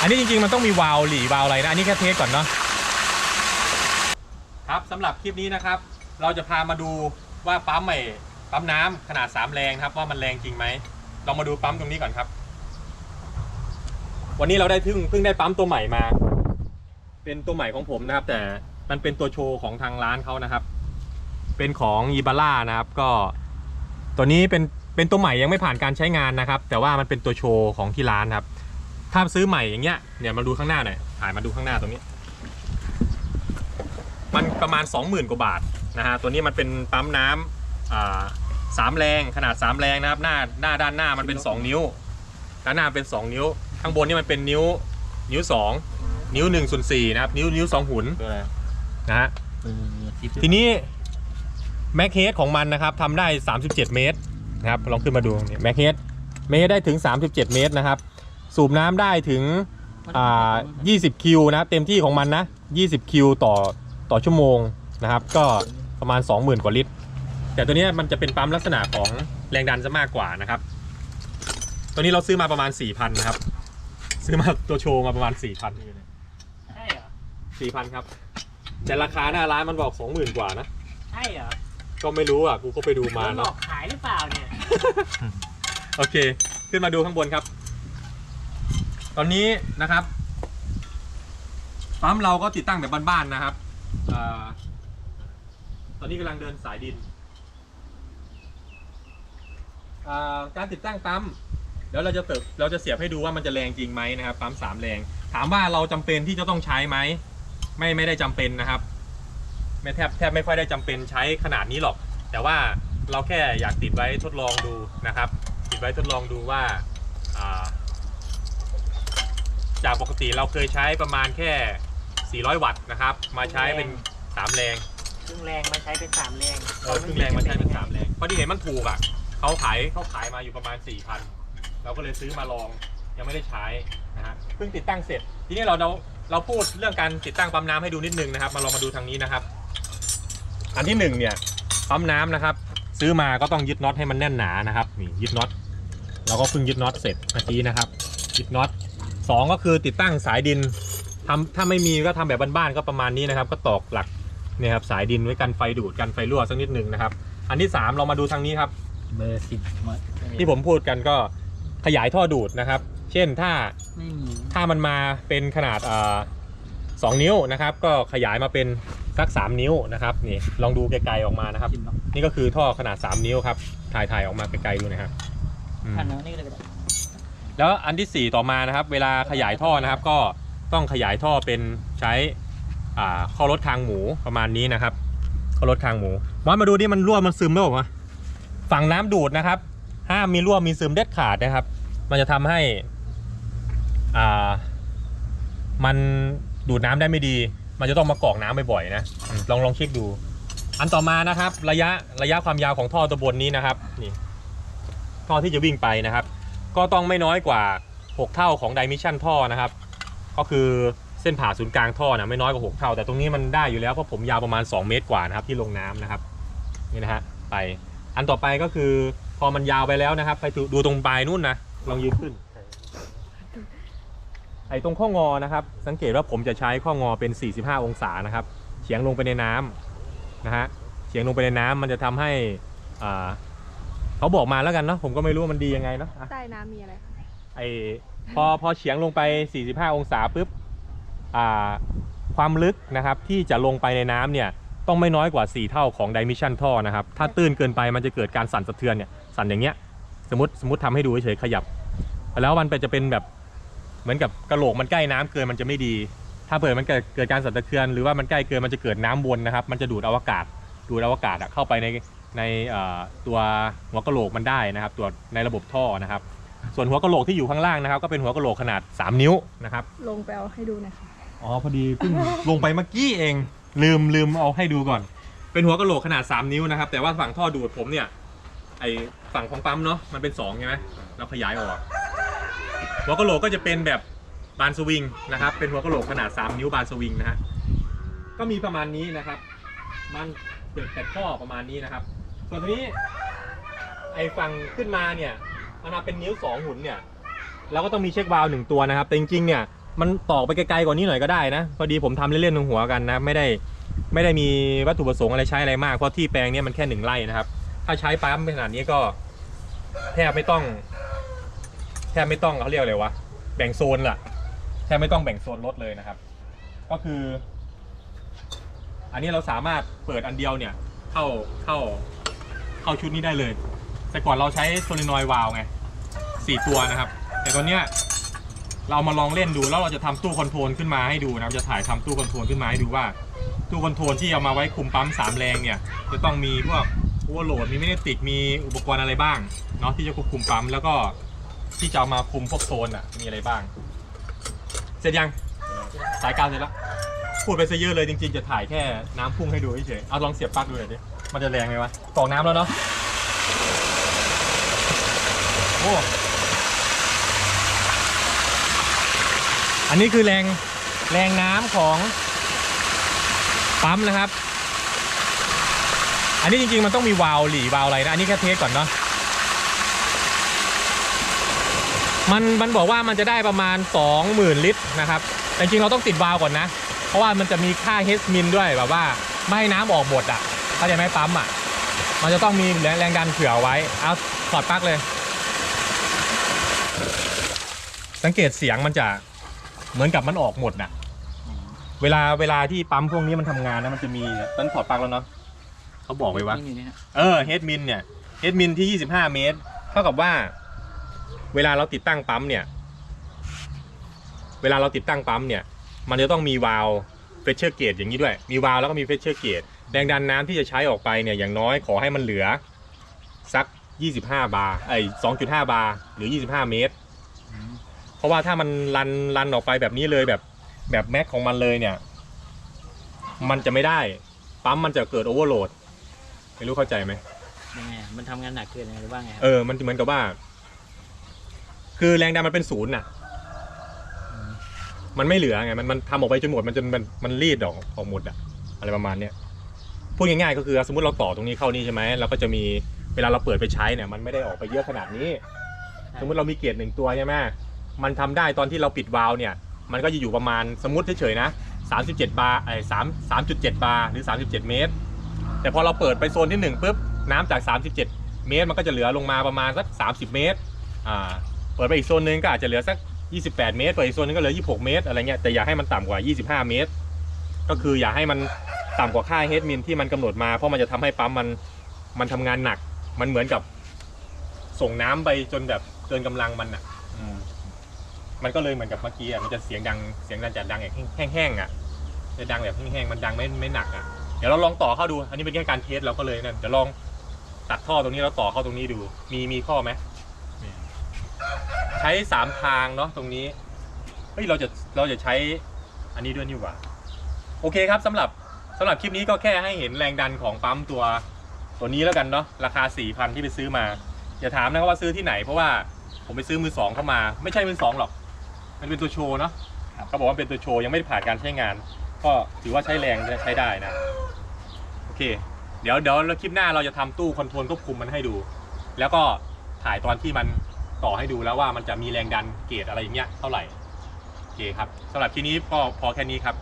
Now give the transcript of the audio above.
อันนี้จริงๆมันต้องมีวาล์วหลีวาล์วอะไรนะอันนี้แค่เทสก่อนเนาะครับสำหรับคลิปนี้นะครับ เราจะพามาดูว่าปั๊มใหม่ปั๊มน้ำขนาด 3 แรงครับว่ามันแรงจริงไหมลองมาดูปั๊มตรงนี้ก่อนครับ วันนี้เราได้เพิ่งเพิ่งได้ปั๊มตัวใหม่มา เป็นตัวใหม่ของผมนะครับ แต่มันเป็นตัวโชว์ของทางร้านเขานะครับ เป็นของยีบาร่านะครับก็ ตัวนี้เป็นเป็นตัวใหม่ยังไม่ผ่านการใช้งานนะครับ แต่ว่ามันเป็นตัวโชว์ของที่ร้านครับ ถ้าซื้อใหม่อย่างเงี้ยเนี่ยมาดูข้างหน้าหน่อยถ่ายมาดูข้างหน้าตรงนี้ มันประมาณ 20,000 กว่าบาทนะฮะตัวนี้มันเป็นปั๊มน้ำอ่าสามแรงขนาด 3 แรงนะครับหน้าหน้าด้านหน้ามันเป็น 2 นิ้วด้านหน้าเป็น 2 นิ้ว ข้างบนนี่มันเป็นนิ้วนิ้ว 2 นิ้ว1ส่วน4นะครับนิ้วนิ้ว 2 หุนตัวอะไรนะฮะเออทิปทีนี้แม็กเฮดของมันนะครับทำได้ 37 เมตรนะครับลองขึ้นมาดูแม็กเฮดเมตรได้ถึง 37 เมตรนะครับ สูบน้ำได้ถึงอ่า20 คิวนะเต็มที่ของมันนะ 20 คิวต่อต่อชั่วโมงนะครับ ก็ประมาณ 20,000 กว่าลิตร แต่ตัวเนี้ยมันจะเป็นปั๊มลักษณะของแรงดันซะมากกว่านะครับ ตัวนี้เราซื้อมาประมาณ 4,000นะครับ ซื้อมาตัวโชว์มาประมาณ 4,000ใช่เหรอ4,000ครับ แต่ราคาหน้าร้านมันบอก 20,000 กว่านะ ใช่เหรอ ก็ไม่รู้อะ กูก็ไปดูมาหลเนาะอกขายหรือเปล่าเนี่ย โอเค ขึ้นมาดูข้างบนครับ ตอนนี้นะครับปั๊มเราก็ติดตั้งแบบบ้านๆนะครับอตอนนี้กำลังเดินสายดิน การติดตั้งปั๊มเดี๋ยวเราจะเติบเราจะเสียบให้ดูว่ามันจะแรงจริงไหมนะครับปั๊มสามแรง ถามว่าเราจำเป็นที่จะต้องใช้ไหมไม่ไม่ได้จำเป็นนะครับ ไม่แทบแทบไม่ค่อยได้จำเป็นใช้ขนาดนี้หรอก แต่ว่าเราแค่อยากติดไว้ทดลองดูนะครับ ติดไว้ทดลองดูว่า จากปกติเราเคยใช้ประมาณแค่ 400 วัตต์นะครับ มาใช้เป็น 3 แรงครึ่งแรงมาใช้เป็นสามแรงเออครึ่งแรงมาใช้เป็น3แรงเพราะที่เห็นมันถูกอะเขาขายเขาขายมาอยู่ประมาณ 4,000 เราก็เลยซื้อมาลองยังไม่ได้ใช้นะฮะเพิ่งติดตั้งเสร็จ ทีนี้เราเราเราพูดเรื่องการติดตั้งปั๊มน้ำให้ดูนิดนึงนะครับ มาลองมาดูทางนี้นะครับ อันที่หนึ่งเนี่ยปั๊มน้ำนะครับ ซื้อมาก็ต้องยึดน็อตให้มันแน่นหนานะครับนี่ยึดน็อตเราก็เพิ่งยึดน็อตเสร็จเมื่อกี้นะครับยึดน็อต สองก็คือติดตั้งสายดินทำถ้าไม่มีก็ทำแบบบ้านๆก็ประมาณนี้นะครับ ก็ตอกหลักเนี่ยครับสายดินไว้กันไฟดูดกันไฟรั่วสักนิดนึงนะครับ อันที่สามเรามาดูทางนี้ครับเบอร์สิบหมดที่ผมพูดกันก็ขยายท่อดูดนะครับ เช่นถ้าไม่มีถ้ามันมาเป็นขนาดอ่าสองนิ้วนะครับ ก็ขยายมาเป็นสัก 3 นิ้วนะครับนี่ลองดูไกลๆออกมานะครับกินเนาะนี่ก็คือท่อขนาด 3 นิ้วครับถ่ายถ่ายออกมาไกลๆดูนะครับอืมพันเนาะนี่ก็เลยก็ได้ แล้วอันที่ 4 ต่อมานะครับ เวลาขยายท่อนะครับ ก็ต้องขยายท่อเป็นใช้ข้อรถทางหมูประมาณนี้นะครับข้อรถทางหมูมอสมาดูดิมันรั่วมันซึมไม่ออกมาฝั่งน้ำดูดนะครับ ห้ามมีรั่วมีซึมเด็ดขาดนะครับ มันจะทำให้อ่ามันดูดน้ำได้ไม่ดี มันจะต้องมากรอกน้ำบ่อยๆนะลองลองเช็คดู อันต่อมานะครับ ระยะระยะความยาวของท่อตัวบนนี้นะครับนี่ท่อที่จะวิ่งไปนะครับ ก็ต้องไม่น้อยกว่า 6 เท่าของดิมิชันท่อนะครับ ก็คือเส้นผ่าศูนย์กลางท่อนะไม่น้อยกว่า 6 เท่า แต่ตรงนี้มันได้อยู่แล้วเพราะผมยาวประมาณ 2 เมตรกว่านะครับที่ลงน้ำนะครับนี่นะฮะไปอันต่อไปก็คือพอมันยาวไปแล้วนะครับ ไปดูตรงปลายนู่นนะลองยืนขึ้น ไอ้ตรงข้องอนะครับ สังเกตว่าผมจะใช้ข้องอเป็น 45 องศานะครับเฉียงลงไปในน้ำนะฮะเฉียงลงไปในน้ำมันจะทำให้อ่า เขาบอกมาแล้วกันเนาะผมก็ไม่รู้ว่ามันดียังไงเนาะอะใต้น้ำมีอะไรคะไอพอพอเฉียงลงไป 45 องศาปุ๊บอ่าความลึกนะครับที่จะลงไปในน้ำเนี่ยต้องไม่น้อยกว่า 4 เท่าของดิมิชันท่อนะครับถ้าตื้นเกินไปมันจะเกิดการสั่นสะเทือนเนี่ยสั่นอย่างเงี้ยสมมติสมมติทำให้ดูเฉยๆขยับ แล้วมันเป็นจะเป็นแบบเหมือนกับกระโหลกมันใกล้น้ำเกินมันจะไม่ดี ถ้าเปิดมันเกิดเกิดการสั่นสะเทือนหรือว่ามันใกล้เกินมันจะเกิดน้ำวนนะครับ มันจะดูดอวกาศดูดอวกาศอะเข้าไปใน ในเอ่อตัวหัวกะโหลกมันได้นะครับ ตัวในระบบท่อนะครับ ส่วนหัวกะโหลกที่อยู่ข้างล่างนะครับ ก็เป็นหัวกะโหลกขนาด 3 นิ้วนะครับ ลงไปเอาให้ดูหนะคะอ๋อพอดีเพิ่งลงไปเมื่อกี้เอง ลืมลืมเอาให้ดูก่อน เป็นหัวกะโหลกขนาด 3 นิ้วนะครับ แต่ว่าฝั่งท่อดูดผมเนี่ยไอฝั่งของปั๊มเนาะมันเป็น2ใช่ไหมเราขยายออกหัวกะโหลกก็จะเป็นแบบบานสวิงนะครับ เป็นหัวกะโหลกขนาด 3 นิ้วบานสวิงนะฮะก็มีประมาณนี้นะครับ มันเกิดแต่ข้อประมาณนี้นะครับ ส่วนทีนี้ไอฝั่งขึ้นมาเนี่ยมันมาเป็นนิ้ว2หุ่นเนี่ยเราก็ต้องมีเช็ควาล์วหนึ่งตัวนะครับแต่จริงๆเนี่ยมันตอกไปไกลๆกว่านี้หน่อยก็ได้นะพอดีผมทำเล่นๆตรงหัวกันนะไม่ได้ไม่ได้มีวัตถุประสงค์อะไรใช้อะไรมากเพราะที่แปลงเนี้ยมันแค่หนึ่งไร่นะครับ ถ้าใช้ปั๊มขนาดนี้ก็แทบไม่ต้อง แทบไม่ต้องเขาเรียกอะไรวะแบ่งโซนล่ะแทบไม่ต้องแบ่งโซนรถเลยนะครับ ก็คือ อันนี้เราสามารถเปิดอันเดียวเนี่ย เข้าเข้า เข้าชุดนี้ได้เลย แต่ก่อนเราใช้โซลินอยด์วาล์วไงสี่ตัวนะครับ แต่ตัวเนี้ยเรามาลองเล่นดูแล้วเราจะทำตู้คอนโทรลขึ้นมาให้ดูนะครับจะถ่ายทำตู้คอนโทรลขึ้นมาให้ดูว่า ตู้คอนโทรลที่เอามาไว้คุมปั๊มสามแรงเนี่ยจะต้องมีพวกโอเวอร์โหลดมีแมกเนติกมีอุปกรณ์อะไรบ้างเนาะที่จะควบคุมปั๊มแล้วก็ที่จะามาคุมพวกโซนอะมีอะไรบ้าง เสร็จยังสายกาวเสร็จแล้วพูดไปซะเยอะเลยจริงๆจะถ่ายแค่น้ำพุ่งให้ดูเฉยๆเอาลองเสียบปลั๊กดูหน่อยดิ มันจะแรงไหมวะกรอกน้ำแล้วเนาะโอ้อันนี้คือแรงแรงน้ำของปั๊มนะครับ อันนี้จริงๆมันต้องมีวาล์วหลีวาล์วอะไรนะ อันนี้แค่เทสก่อนเนาะมันมันบอกว่ามันจะได้ประมาณ 20,000 ลิตรนะครับแต่จริงเราต้องติดวาล์วก่อนนะ เพราะว่ามันจะมีค่าเฮสมินด้วยแบบว่าไม่ให้น้ำออกหมดอะ เข้าใจไหมปั๊มอะ มันจะต้องมีแรงแรงดันเผื่อไว้ เอาถอดปลั๊กเลย สังเกตเสียงมันจะเหมือนกับมันออกหมดน่ะ เวลาเวลาที่ปั๊มพวกนี้มันทำงานนะมันจะมีต้นถอดปลั๊กแล้วเนาะเขาบอกไว้ว่า นี่อยู่นี่ฮะเออเฮดมินเนี่ยเฮดมินที่ 25 เมตร เท่ากับว่า เวลาเราติดตั้งปั๊มเนี่ย เวลาเราติดตั้งปั๊มเนี่ย มันจะต้องมีวาล์วเฟชเชอร์เกตอย่างนี้ด้วย มีวาล์วแล้วก็มีเฟชเชอร์เกต แรงดันน้ำที่จะใช้ออกไปเนี่ยอย่างน้อยขอให้มันเหลือสัก 25 บาร์ไอ้2.5 บาร์หรือ 25 เมตร เพราะว่าถ้ามันรันรันออกไปแบบนี้เลยแบบแบบแม็กของมันเลยเนี่ย มันจะไม่ได้ ปั๊มมันจะเกิดโอเวอร์โหลดไม่รู้เข้าใจไหมยังไงอะมันทำงานหนักเกินยังไงหรือว่าไงครับเออมันเหมือนกับว่า คือแรงดันมันเป็นศูนย์น่ะ มันไม่เหลือไงมันมันทำออกไปจนหมดมันจนมันมันรีดออกออกหมดอะอะไรประมาณเนี้ย พูดง่ายๆก็คือสมมติเราต่อตรงนี้เข้านี่ใช่ไหมเราก็จะมีเวลาเราเปิดไปใช้เนี่ยมันไม่ได้ออกไปเยอะขนาดนี้ สมมติเรามีเกียร์หนึ่งตัวใช่ไหมมันทำได้ตอนที่เราปิดวาล์วเนี่ย มันก็จะอยู่ประมาณสมมติเฉยๆนะ37 บาร์ไอ้สามสามจุดเจ็ดบาร์หรือ 37 เมตร แต่พอเราเปิดไปโซนที่หนึ่งปุ๊บน้ำจาก 37 เมตร มันก็จะเหลือลงมาประมาณสัก 30 เมตรอ่าเปิดไปอีกโซนนึงก็อาจจะเหลือสัก 28 เมตรเปิดอีกโซนนึงก็เหลือ 26 เมตรอะไรเงี้ยแต่อย่าให้มันต่ำกว่า 25 เมตร ก็คืออย่าให้มัน ต่ำกว่าค่าเฮดมินที่มันกำหนดมาเพราะมันจะทำให้ปั๊มมันมันทำงานหนัก มันเหมือนกับส่งน้ำไปจนแบบเกินกำลังมันอะ อืมมันก็เลยเหมือนกับเมื่อกี้อะมันจะเสียงดังเสียงดังจะดังแบบแห้งๆอะจะดังแบบแห้งๆมันดังไม่ไม่หนักอะเดี๋ยวเราลองต่อเข้าดู อันนี้เป็นแค่การเทสเราก็เลยนั่นเดี๋ยวลองตัดท่อตรงนี้แล้วต่อเข้าตรงนี้ดู มีมีข้อไหมมีใช้สามทางเนาะตรงนี้เฮ้ยเราจะเราจะใช้อันนี้ด้วยนี่หว่า โอเคครับสำหรับ สำหรับคลิปนี้ก็แค่ให้เห็นแรงดันของปั๊มตัวตัวนี้แล้วกันเนาะราคา4ี่พันที่ไปซื้อมา อย่าถามนะครับว่าซื้อที่ไหน เพราะว่าผมไปซื้อมือสองเข้ามา ไม่ใช่มือสองหรอก มันเป็นตัวโชว์เนาะเขาบอกว่าเป็นตัวโชว์ยังไม่ผ่านการใช้งาน ก็ถือว่าใช้แรงใช้ได้นะโอเค เดี๋ยวเดี๋ยวคลิปหน้าเราจะทำตู้คอนโทรลควบคุมมันให้ดู แล้วก็ถ่ายตอนที่มันต่อให้ดูแล้วว่ามันจะมีแรงดันเกรดอะไรอย่างเงี้ยเท่าไหร่โอเคครับสำหรับคลิปนี้ก็พอแค่นี้ครับ